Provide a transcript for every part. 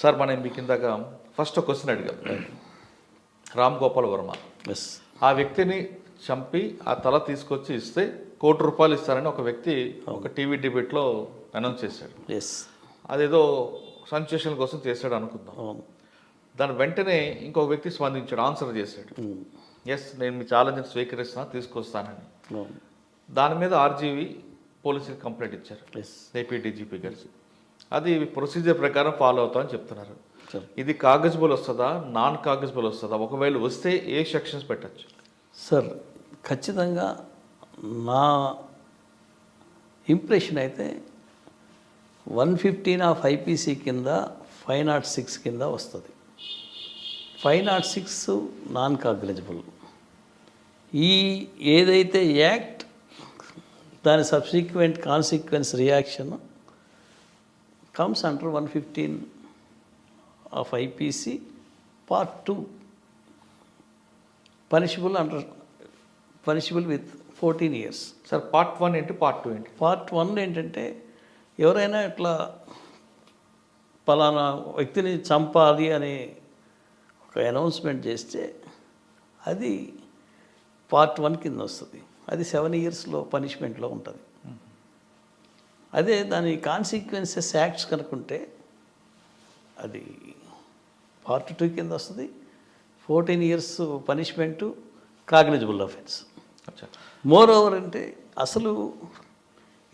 Sir మనం మీకు ఇందాక ఫస్ట్ క్వశ్చన్ అడిగాం రామ్ గోపాల్ వర్మ. ఎస్ ఆ వ్యక్తిని చంపి ఆ తల తీసుకొచ్చి ఇస్తే కోటి రూపాయలు ఇస్తారని ఒక వ్యక్తి ఒక టీవీ డిబేట్లో అనౌన్స్ చేశాడు. ఎస్ అదేదో సంచేషన్ కోసం చేశాడు అనుకుందాం. దాని వెంటనే ఇంకొక వ్యక్తి స్పందించాడు ఆన్సర్ చేశాడు. ఎస్ నేను మీ ఛాలెంజ్ని స్వీకరిస్తున్నా తీసుకొస్తానని. దాని మీద ఆర్జీవి పోలీసులకు కంప్లైంట్ ఇచ్చారు. ఏపీ డీజీపీ కలిసి అది ప్రొసీజర్ ప్రకారం ఫాలో అవుతామని చెప్తున్నారు. సరే ఇది కాగజబుల్ వస్తుందా? నాన్ కాగజబుల్ వస్తుందా? ఒకవేళ వస్తే ఏ సెక్షన్స్ పెట్టచ్చు? సార్ ఖచ్చితంగా నా ఇంప్రెషన్ అయితే వన్ ఫిఫ్టీన్ ఆఫ్ ఐపీసీ కింద ఫైవ్ నాట్ సిక్స్ కింద వస్తుంది. Five nought six non cognizable ఈ ఏదైతే యాక్ట్ దాని subsequent consequence reaction comes under one fifteen of IPC part two. Punishable under punishable with fourteen years sir part one ఏంటి part two ఏంటి? Part one ఏంటంటే ఎవరైనా ఇట్లా పలానా వ్యక్తిని చంపాలి అనే ఒక అనౌన్స్మెంట్ చేస్తే అది పార్ట్ వన్ కింద వస్తుంది. అది సెవెన్ ఇయర్స్లో పనిష్మెంట్లో ఉంటుంది. అదే దాని కాన్సిక్వెన్సెస్ యాక్ట్స్ కనుకుంటే అది పార్ట్ టూ కింద వస్తుంది. Fourteen years punishment cognizable offence moreover అంటే అసలు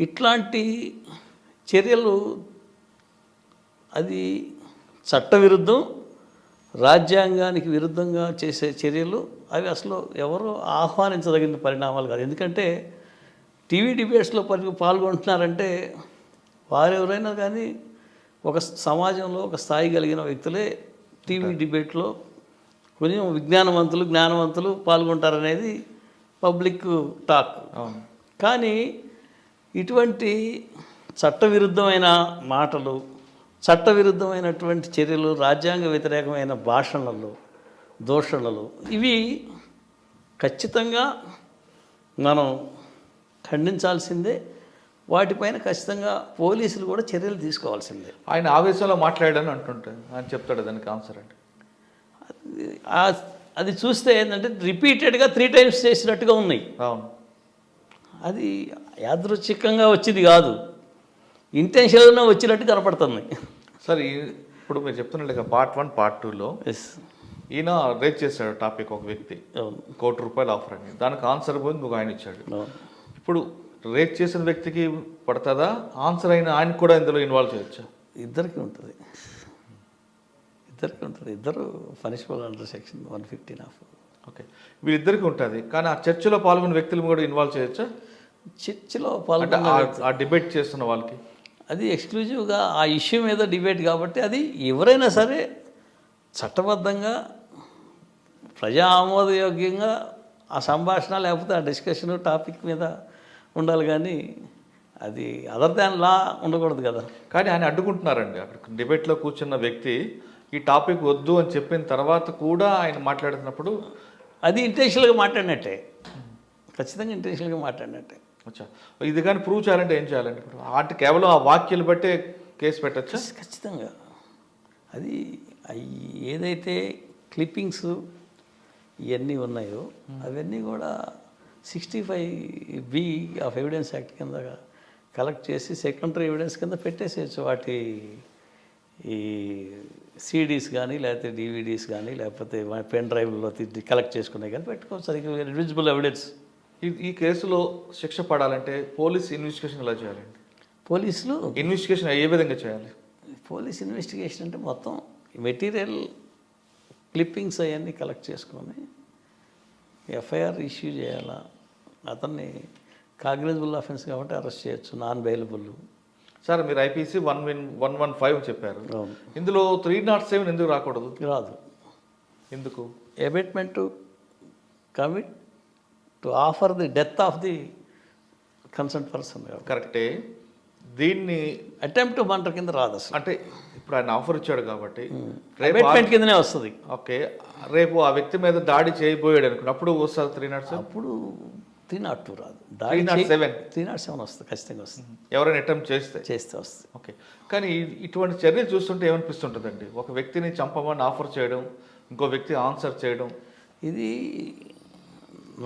ఇట్లాంటి చర్యలు అది చట్టవిరుద్ధం రాజ్యాంగానికి విరుద్ధంగా చేసే చర్యలు అవి అసలు ఎవరు ఆహ్వానించదగిన పరిణామాలు కాదు. ఎందుకంటే టీవీ డిబేట్స్లో పరి పాల్గొంటున్నారంటే వారెవరైనా కానీ ఒక సమాజంలో ఒక స్థాయి కలిగిన వ్యక్తులే టీవీ డిబేట్లో కొంచెం విజ్ఞానవంతులు జ్ఞానవంతులు పాల్గొంటారనేది పబ్లిక్ టాక్. కానీ ఇటువంటి చట్టవిరుద్ధమైన మాటలు చట్టవిరుద్ధమైనటువంటి చర్యలు రాజ్యాంగ వ్యతిరేకమైన భాషణలు దోషణలు ఇవి ఖచ్చితంగా మనం ఖండించాల్సిందే. వాటిపైన ఖచ్చితంగా పోలీసులు కూడా చర్యలు తీసుకోవాల్సిందే. ఆయన ఆవేశంలో మాట్లాడాడని అంటుంటే ఆయన చెప్తాడు దానికి ఆన్సర్ అంటే. అది- చూస్తే ఏంటంటే రిపీటెడ్గా త్రీ టైమ్స్ చేసినట్టుగా ఉన్నాయి. అవును. అది యాదృచ్ఛికంగా వచ్చింది కాదు. ఇంటెన్షన్గా వచ్చినట్టు కనపడుతుంది. సార్ ఇప్పుడు మీరు చెప్తున్నట్టుగా పార్ట్ వన్ పార్ట్ టూలో ఎస్. ఈయన రేట్ చేశాడు టాపిక్ ఒక వ్యక్తి. కోటి రూపాయలు ఆఫర్ అని. దానికి ఆన్సర్ పోయి ఇంకొక ఆయన ఇచ్చాడు. ఇప్పుడు రేట్ చేసిన వ్యక్తికి పడుతుందా? ఆన్సర్ అయిన ఆయనకు కూడా ఇందులో ఇన్వాల్వ్ చేయొచ్చా? ఇద్దరికి ఉంటుంది. ఇద్దరికి ఉంటుంది. ఇద్దరు punishable under section one fifteen of okay వీళ్ళిద్దరికి ఉంటుంది. కానీ ఆ చర్చలో పాల్గొన్న వ్యక్తులు కూడా ఇన్వాల్వ్ చేయొచ్చా? చర్చిలో పాల్గొన్న ఆ డిబేట్ చేస్తున్న వాళ్ళకి? అది ఎక్స్క్లూజివ్గా ఆ ఇష్యూ మీద డిబేట్ కాబట్టి అది ఎవరైనా సరే చట్టబద్ధంగా ప్రజా ఆమోదయోగ్యంగా ఆ సంభాషణ లేకపోతే ఆ డిస్కషన్ టాపిక్ మీద ఉండాలి కానీ అది అదర్ దాన్ లా ఉండకూడదు కదా. కానీ ఆయన అడ్డుకుంటున్నారండి. అక్కడ డిబేట్లో కూర్చున్న వ్యక్తి ఈ టాపిక్ వద్దు అని చెప్పిన తర్వాత కూడా ఆయన మాట్లాడుతున్నప్పుడు అది ఇంటెన్షనల్గా మాట్లాడినట్టే. ఖచ్చితంగా ఇంటెన్షనల్గా మాట్లాడినట్టే. వచ్చా ఇది కానీ ప్రూవ్ చేయాలంటే ఏం చేయాలండి? ఇప్పుడు వాటి కేవలం ఆ వాక్యాలు బట్టే కేసు పెట్టచ్చా? ఖచ్చితంగా. అది ఏదైతే క్లిప్పింగ్స్ ఇవన్నీ ఉన్నాయో అవన్నీ కూడా sixty five B of evidence act కింద కలెక్ట్ చేసి సెకండరీ ఎవిడెన్స్ కింద పెట్టేసేయచ్చు. వాటి ఈ సీడీస్ కానీ లేకపోతే డివిడీస్ కానీ లేకపోతే పెన్ డ్రైవ్లో కలెక్ట్ చేసుకునే కానీ పెట్టుకోవచ్చు. అది రివిజిబుల్ ఎవిడెన్స్. ఈ ఈ కేసులో శిక్ష పడాలంటే పోలీస్ ఇన్వెస్టిగేషన్ ఎలా చేయాలండి పోలీసులు ఇన్వెస్టిగేషన్ ఏ విధంగా చేయాలి? పోలీస్ ఇన్వెస్టిగేషన్ అంటే మొత్తం మెటీరియల్ క్లిప్పింగ్స్ అవన్నీ కలెక్ట్ చేసుకొని ఎఫ్ఐఆర్ ఇష్యూ చేయాలా? అతన్ని కాగ్నిజబుల్ అఫెన్స్ కాబట్టి అరెస్ట్ చేయొచ్చు నాన్ బెయిలబుల్. సార్ మీరు IPC one win one one five చెప్పారు. ఇందులో త్రీ నాట్ సెవెన్ ఎందుకు రాకూడదు? రాదు. ఎందుకు? Abetment to commit to offer the death of the concern person కరెక్టే దీన్ని అటెంప్ట్ మర్డర్ కింద రాదు అసలు. అంటే ఇప్పుడు ఆయన ఆఫర్ ఇచ్చాడు కాబట్టి కిందనే వస్తుంది. ఓకే రేపు ఆ వ్యక్తి మీద దాడి చేయబోయాడు అనుకున్నప్పుడు వస్తుంది త్రీ నాట్ సెవెన్ అప్పుడు త్రీ నాట్ టూ రాదు. Three not seven three not seven వస్తుంది ఖచ్చితంగా వస్తుంది. ఎవరైనా అటెంప్ట్ చేస్తే? చేస్తే వస్తుంది. ఓకే. కానీ ఇటువంటి చర్యలు చూస్తుంటే ఏమనిపిస్తుంటుందండి? ఒక వ్యక్తిని చంపమని ఆఫర్ చేయడం ఇంకో వ్యక్తి ఆన్సర్ చేయడం. ఇది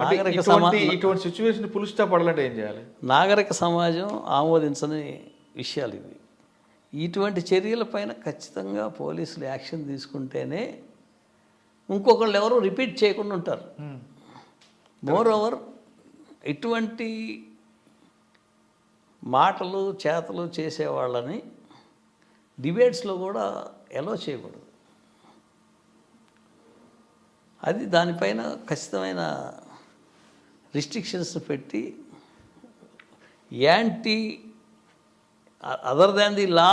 నాగరిక సమా ఇటువంటి ఇటువంటి సిచ్యువేషన్ పులుస్తా పడాలంటే ఏం చేయాలి? నాగరిక సమాజం ఆమోదించని విషయాలు ఇవి. ఇటువంటి చర్యలపైన ఖచ్చితంగా పోలీసులు యాక్షన్ తీసుకుంటేనే ఇంకొకళ్ళు ఎవరు రిపీట్ చేయకుండా ఉంటారు. మోర్ ఓవర్ ఇటువంటి మాటలు చేతలు చేసేవాళ్ళని డిబేట్స్లో కూడా ఎలో చేయకూడదు. అది దానిపైన ఖచ్చితమైన రిస్ట్రిక్షన్స్ పెట్టి anti other than the law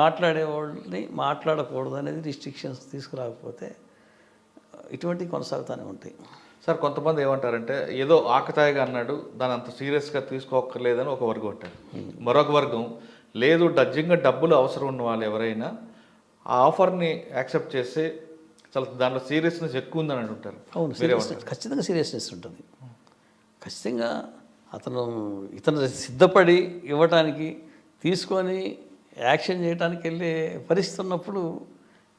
మాట్లాడేవాళ్ళని మాట్లాడకూడదు అనేది రిస్ట్రిక్షన్స్ తీసుకురాకపోతే ఇటువంటివి కొనసాగుతూనే ఉంటాయి. సార్ కొంతమంది ఏమంటారంటే ఏదో ఆకతాయిగా అన్నాడు దాని అంత సీరియస్గా తీసుకోక్కర్లేదని ఒక వర్గం అంటారు. మరొక వర్గం లేదు డజ్జింగ్గా డబ్బులు అవసరం ఉన్న వాళ్ళు ఎవరైనా ఆ ఆఫర్ని యాక్సెప్ట్ చేస్తే చాలా దాంట్లో సీరియస్నెస్ ఎక్కువ ఉందని అంటుంటారు. అవును ఖచ్చితంగా సీరియస్నెస్ ఉంటుంది. ఖచ్చితంగా అతను ఇతను సిద్ధపడి ఇవ్వటానికి తీసుకొని యాక్షన్ చేయడానికి వెళ్ళే పరిస్థితి ఉన్నప్పుడు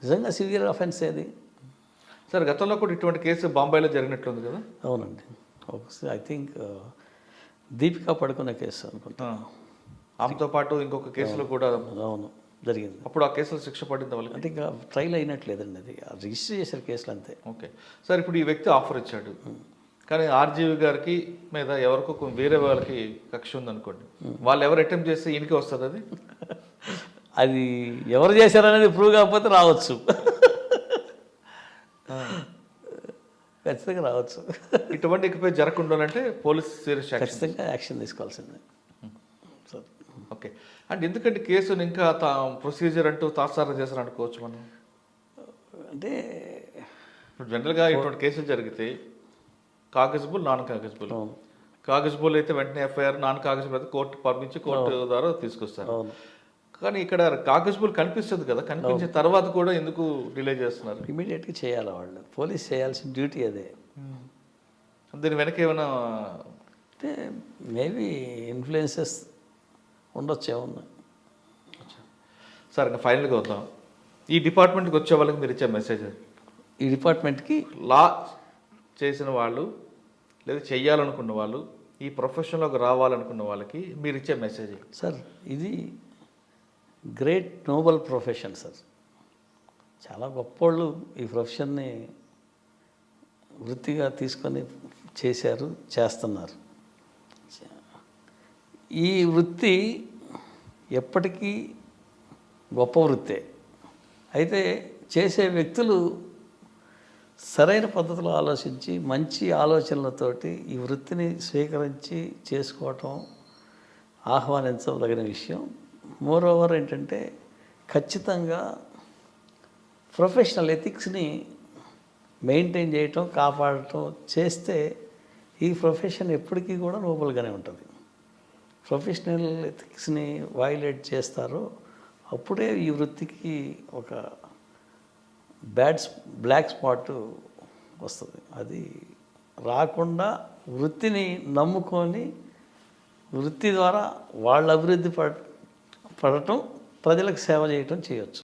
నిజంగా సివియర్ అఫెన్స్ ఏది? సార్ గతంలో కూడా ఇటువంటి కేసు బాంబేలో జరిగినట్లుంది కదా? అవునండి. ఒకసారి ఐ థింక్ దీపికా పడుకునే కేసు అనుకుంటా. ఆమెతో పాటు ఇంకొక కేసులో కూడా అవును. జరిగింది. అప్పుడు ఆ కేసులో శిక్ష పడింది వాళ్ళకి? అంటే ఇంకా ట్రైల్ అయినట్లేదండి అది. రిజిస్టర్ చేశారు కేసులు అంతే. ఓకే. సార్ ఇప్పుడు ఈ వ్యక్తి ఆఫర్ ఇచ్చాడు. కానీ ఆర్జీవి గారికి మీద ఎవరికో వేరే వాళ్ళకి కక్ష ఉందనుకోండి. వాళ్ళు ఎవరు అటెంప్ట్ చేస్తే ఈయనకి వస్తుంది అది? అది ఎవరు చేశారనేది ప్రూవ్ కాకపోతే రావచ్చు. ఖచ్చితంగా రావచ్చు. ఇటువంటి ఇకపై జరగకుండా అంటే పోలీస్ సీరియస్ ఖచ్చితంగా యాక్షన్ తీసుకోవాల్సిందే. సరే ఓకే. అంటే ఎందుకంటే కేసుని ఇంకా తా ప్రొసీజర్ అంటూ తాత్సారం చేశారు అనుకోవచ్చు మనం? అంటే ఇప్పుడు జనరల్గా ఇటువంటి కేసులు జరిగితే కాగజబుల్ నాన్ కాగజబుల్. కాగజబుల్ అయితే వెంటనే ఎఫ్ఐఆర్ నాన్ కాగజబుల్ అయితే కోర్టు పంపించి కోర్టు ద్వారా తీసుకొస్తారు. కానీ ఇక్కడ కాగజబుల్ కనిపిస్తుంది కదా కనిపించిన తర్వాత కూడా ఎందుకు డిలే చేస్తున్నారు? ఇమీడియట్గా చేయాలి వాళ్ళు. పోలీస్ చేయాల్సిన డ్యూటీ అదే. దీని వెనక ఏమైనా అంటే మేబీ ఇన్ఫ్లుయెన్సెస్ ఉండొచ్చు ఏమన్నా. సార్ ఇంకా ఫైనల్గా వద్దాం. ఈ డిపార్ట్మెంట్కి వచ్చే వాళ్ళకి మీరు ఇచ్చే మెసేజ్. ఈ డిపార్ట్మెంట్కి లా చేసిన వాళ్ళు లేదా చెయ్యాలనుకున్న వాళ్ళు ఈ ప్రొఫెషన్లోకి రావాలనుకున్న వాళ్ళకి మీరు ఇచ్చే మెసేజ్ సార్ ఇది గ్రేట్ నోబల్ ప్రొఫెషన్ సార్. చాలా గొప్పవాళ్ళు ఈ ప్రొఫెషన్ని వృత్తిగా తీసుకొని చేశారు చేస్తున్నారు. ఈ వృత్తి ఎప్పటికీ గొప్ప వృత్తే. అయితే చేసే వ్యక్తులు సరైన పద్ధతిలో ఆలోచించి మంచి ఆలోచనలతోటి ఈ వృత్తిని స్వీకరించి చేసుకోవటం ఆహ్వానించదగిన విషయం. మోరోవర్ ఏంటంటే ఖచ్చితంగా ప్రొఫెషనల్ ఎథిక్స్ని మెయింటైన్ చేయటం కాపాడటం చేస్తే ఈ ప్రొఫెషన్ ఎప్పటికీ కూడా నోబల్గానే ఉంటుంది. ప్రొఫెషనల్ ఎథిక్స్ని వైలేట్ చేస్తారో. అప్పుడే ఈ వృత్తికి ఒక బ్యాడ్ బ్లాక్ స్పాట్ వస్తుంది. అది రాకుండా వృత్తిని నమ్ముకొని వృత్తి ద్వారా వాళ్ళ అభివృద్ధి పడ పడటం ప్రజలకు సేవ చేయటం చేయొచ్చు.